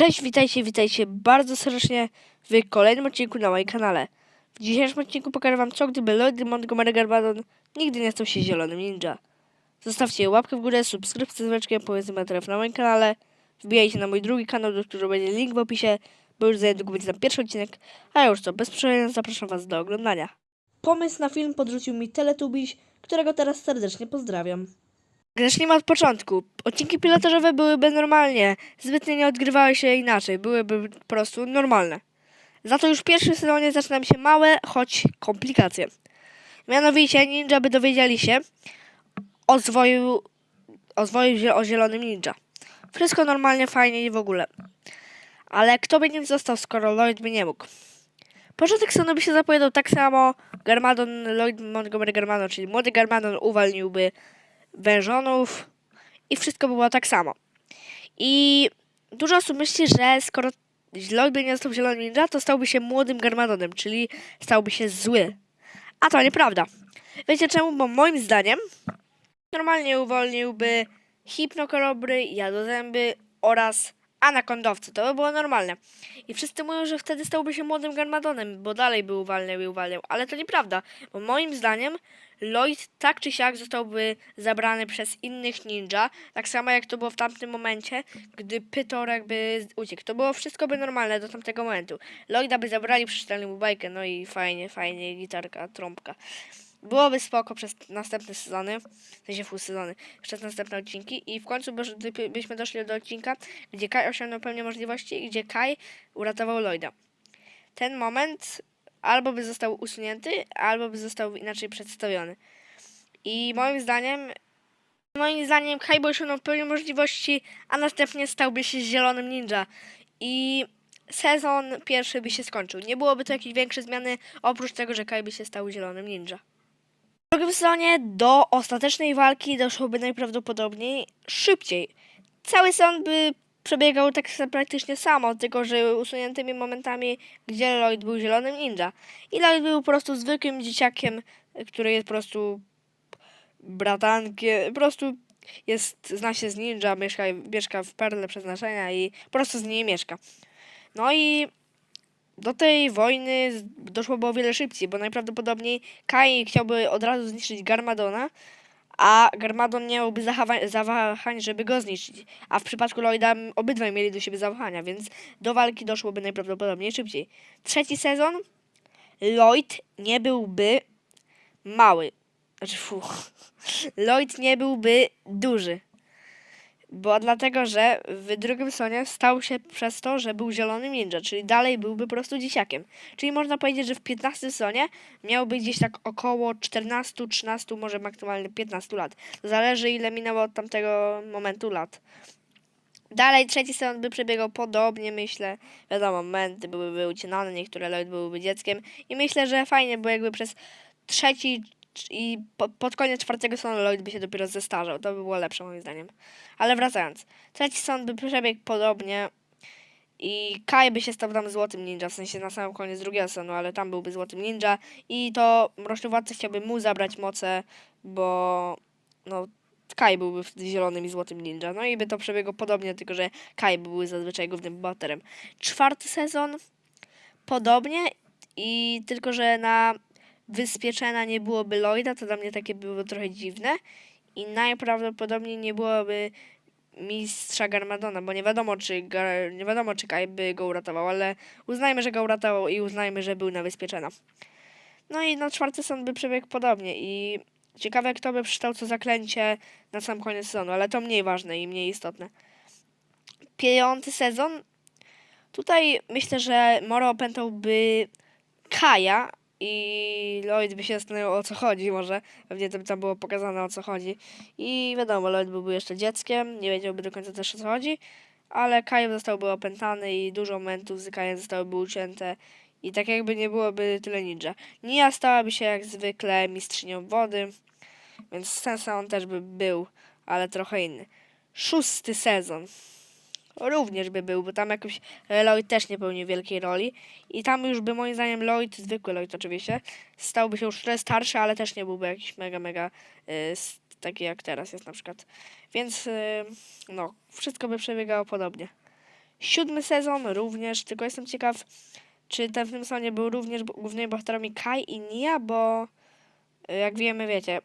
Cześć, witajcie, witajcie bardzo serdecznie w kolejnym odcinku na moim kanale. W dzisiejszym odcinku pokażę wam co gdyby Lloyd Montgomery Garbadon nigdy nie stał się zielonym ninja. Zostawcie łapkę w górę, subskrypcję z dzwoneczkiem, powiedzmy materiał na moim kanale. Wbijajcie na mój drugi kanał, do którego będzie link w opisie, bo już za niedługo będzie tam pierwszy odcinek. A już co, bez przerwania zapraszam was do oglądania. Pomysł na film podrzucił mi Teletubiś, którego teraz serdecznie pozdrawiam. Zacznijmy od początku. Odcinki pilotażowe byłyby normalnie, zbytnio nie odgrywały się inaczej, byłyby po prostu normalne. Za to już w pierwszym sezonie zaczynają się małe, choć komplikacje. Mianowicie ninja by dowiedzieli się o zwoju, o zwoju o zielonym ninja. Wszystko normalnie, fajnie i w ogóle. Ale kto by nim został, skoro Lloyd by nie mógł? Początek sezonu by się zapowiadał tak samo. Garmadon, Lloyd Montgomery Garmadon, czyli młody Garmadon uwalniłby wężonów i wszystko by było tak samo. I dużo osób myśli, że skoro Lloyd nie został zielonym ninja, to stałby się młodym Garmadonem, czyli stałby się zły. A to nieprawda. Wiecie czemu? Bo moim zdaniem normalnie uwolniłby hipnokorobry, jadozęby oraz anakondowce. To by było normalne. I wszyscy mówią, że wtedy stałby się młodym Garmadonem, bo dalej by uwalniał i uwalniał. Ale to nieprawda, bo moim zdaniem Lloyd tak czy siak zostałby zabrany przez innych ninja, tak samo jak to było w tamtym momencie, gdy Pytorek by uciekł. To było wszystko by normalne do tamtego momentu. Lloyda by zabrali, przeczytali mu bajkę, no i fajnie, fajnie, gitarka, trąbka. Byłoby spoko przez następne sezony, w sensie full sezony, przez następne odcinki i w końcu byś- by- byśmy doszli do odcinka, gdzie Kai osiągnął pełnię możliwości i gdzie Kai uratował Lloyda. Ten moment albo by został usunięty, albo by został inaczej przedstawiony. I moim zdaniem, moim zdaniem Kai by osiągnął pełnię możliwości, a następnie stałby się zielonym ninja. I sezon pierwszy by się skończył. Nie byłoby to jakieś większe zmiany, oprócz tego, że Kai by się stał zielonym ninja. W drugim sezonie do ostatecznej walki doszłoby najprawdopodobniej szybciej. Cały sezon by przebiegał tak praktycznie samo, tylko że usuniętymi momentami, gdzie Lloyd był zielonym ninja. I Lloyd był po prostu zwykłym dzieciakiem, który jest po prostu bratankiem, po prostu jest, zna się z ninja, mieszka, mieszka w perle przeznaczenia i po prostu z niej mieszka. No i do tej wojny z- doszłoby o wiele szybciej, bo najprawdopodobniej Kai chciałby od razu zniszczyć Garmadona, a Garmadon nie miałby zawahań, żeby go zniszczyć. A w przypadku Lloyda obydwaj mieli do siebie zawahania, więc do walki doszłoby najprawdopodobniej szybciej. Trzeci sezon Lloyd nie byłby mały. Znaczy, fu. Lloyd nie byłby duży. Bo dlatego, że w drugim sezonie stał się przez to, że był zielonym ninja, czyli dalej byłby po prostu dzieciakiem. Czyli można powiedzieć, że w 15 sezonie miałby gdzieś tak około 14, 13, może maksymalnie 15 lat. Zależy ile minęło od tamtego momentu lat. Dalej trzeci sezon by przebiegał podobnie, myślę. Wiadomo, momenty byłyby ucinane, niektóre Lloyd byłyby dzieckiem. I myślę, że fajnie, bo jakby przez trzeci i po, pod koniec czwartego sezonu Lloyd by się dopiero zestarzał. To by było lepsze moim zdaniem. Ale wracając. Trzeci sezon by przebiegł podobnie. I Kai by się stał tam złotym ninja, w sensie na samym koniec drugiego sezonu, ale tam byłby złotym ninja. I to Mroczny Władca chciałby mu zabrać moce, bo no Kai byłby wtedy zielonym i złotym ninja. No i by to przebiegło podobnie, tylko że Kai byłby zazwyczaj głównym bohaterem. Czwarty sezon podobnie i tylko, że na wyspie nie byłoby Lloyda, to dla mnie takie było trochę dziwne. I najprawdopodobniej nie byłoby mistrza Garmadona, bo nie wiadomo, czy Gar, nie wiadomo, czy Kai by go uratował, ale uznajmy, że go uratował i uznajmy, że był na wyspie Chena. No i na czwarty sezon by przebiegł podobnie i ciekawe, kto by przeczytał co zaklęcie na sam koniec sezonu, ale to mniej ważne i mniej istotne. Piąty sezon. Tutaj myślę, że Moro opętałby Kaja i Lloyd by się zastanawiał o co chodzi może. Pewnie tam, tam było pokazane o co chodzi. I wiadomo, Lloyd byłby jeszcze dzieckiem, nie wiedziałby do końca też o co chodzi, ale Kaj zostałby opętany i dużo momentów z Kajem zostałyby ucięte. I tak jakby nie byłoby tyle ninja. Nia stałaby się jak zwykle mistrzynią wody, więc ten sam też by był, ale trochę inny. Szósty sezon. Również by był, bo tam jakoś e, Lloyd też nie pełni wielkiej roli. I tam już by moim zdaniem Lloyd, zwykły Lloyd oczywiście, stałby się już trochę starszy, ale też nie byłby jakiś mega, mega s- taki jak teraz jest na przykład. Więc y, no, wszystko by przebiegało podobnie. Siódmy sezon również, tylko jestem ciekaw, czy ten w tym sezonie był również głównymi bohaterami Kai i Nia, bo y, jak wiemy, wiecie,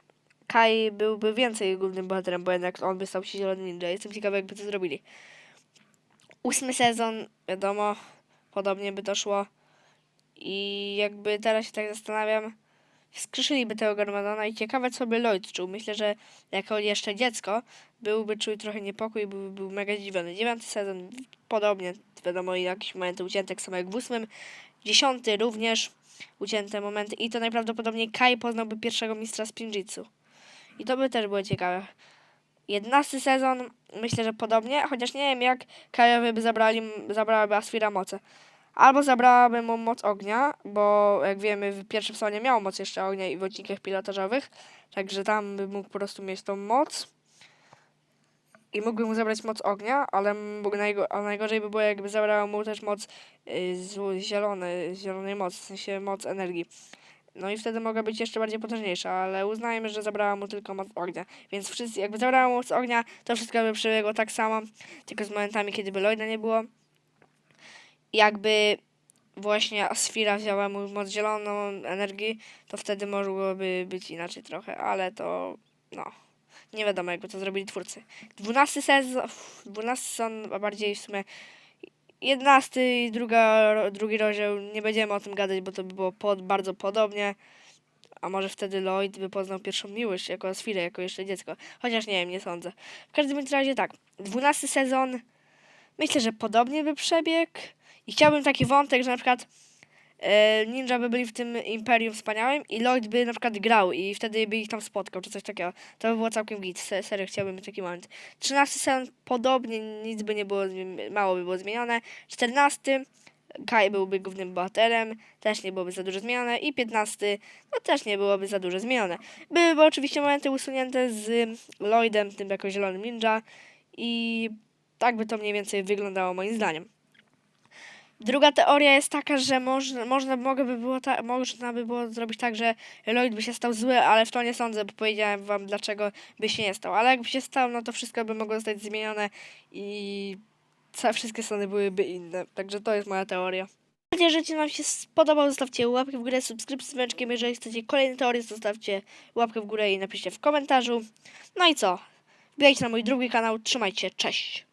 Kai byłby więcej głównym bohaterem, bo jednak on by stał się zielonym ninja. Jestem ciekawy, jakby to zrobili. Ósmy sezon, wiadomo, podobnie by to szło. I jakby teraz się tak zastanawiam, skrzyszyliby tego Garmadona i ciekawe, co by Lloyd czuł. Myślę, że jako jeszcze dziecko byłby czuł trochę niepokój byłby był mega zdziwiony. Dziewiąty sezon podobnie, wiadomo, jakieś momenty ucięte, tak samo jak w ósmym. Dziesiąty również ucięte momenty i to najprawdopodobniej Kai poznałby pierwszego mistrza Spinjitsu. I to by też było ciekawe. Jedenasty sezon, myślę, że podobnie, chociaż nie wiem jak Kajowi by zabrali, zabrałaby Asfira moce. Albo zabrałaby mu moc ognia, bo jak wiemy w pierwszym sezonie miał moc jeszcze ognia i w odcinkach pilotażowych, także tam by mógł po prostu mieć tą moc. I mógłby mu zabrać moc ognia, ale najgo, najgorzej by było jakby zabrała mu też moc y, zielony, zielonej mocy, w sensie moc energii. No i wtedy mogła być jeszcze bardziej potężniejsza, ale uznajmy, że zabrała mu tylko moc ognia. Więc wszyscy, jakby zabrała mu moc ognia, to wszystko by przebiegło tak samo, tylko z momentami, kiedy by Lloyda nie było. Jakby właśnie Asfira wzięła mu moc zieloną energii, to wtedy mogłoby być inaczej trochę, ale to no, nie wiadomo jakby to zrobili twórcy. Dwunasty sezon, dwunasty sezon, a bardziej w sumie jedenasty i druga, drugi rozdział, nie będziemy o tym gadać, bo to by było pod, bardzo podobnie. A może wtedy Lloyd by poznał pierwszą miłość jako Asfirę, jako jeszcze dziecko. Chociaż nie wiem, nie sądzę. W każdym razie tak, dwunasty sezon myślę, że podobnie by przebiegł. I chciałbym taki wątek, że na przykład ninja by byli w tym Imperium Wspaniałym i Lloyd by na przykład grał i wtedy by ich tam spotkał, czy coś takiego. To by było całkiem git. Se, serio chciałbym taki moment. 13 sezon podobnie, nic by nie było, mało by było zmienione. 14 Kai byłby głównym bohaterem, też nie byłoby za dużo zmienione. I 15 no też nie byłoby za dużo zmienione. Byłyby oczywiście momenty usunięte z Lloydem, tym jako zielonym ninja i tak by to mniej więcej wyglądało moim zdaniem. Druga teoria jest taka, że można, można, by było ta, można by było zrobić tak, że Lloyd by się stał zły, ale w to nie sądzę, bo powiedziałem wam, dlaczego by się nie stał. Ale jakby się stał, no to wszystko by mogło zostać zmienione i ca- wszystkie strony byłyby inne. Także to jest moja teoria. Mam nadzieję, że Ci Wam się spodobał. Zostawcie łapkę w górę, subskrypcję z dzwoneczkiem. Jeżeli chcecie kolejne teorie, zostawcie łapkę w górę i napiszcie w komentarzu. No i co? Wbijajcie na mój drugi kanał. Trzymajcie. Cześć!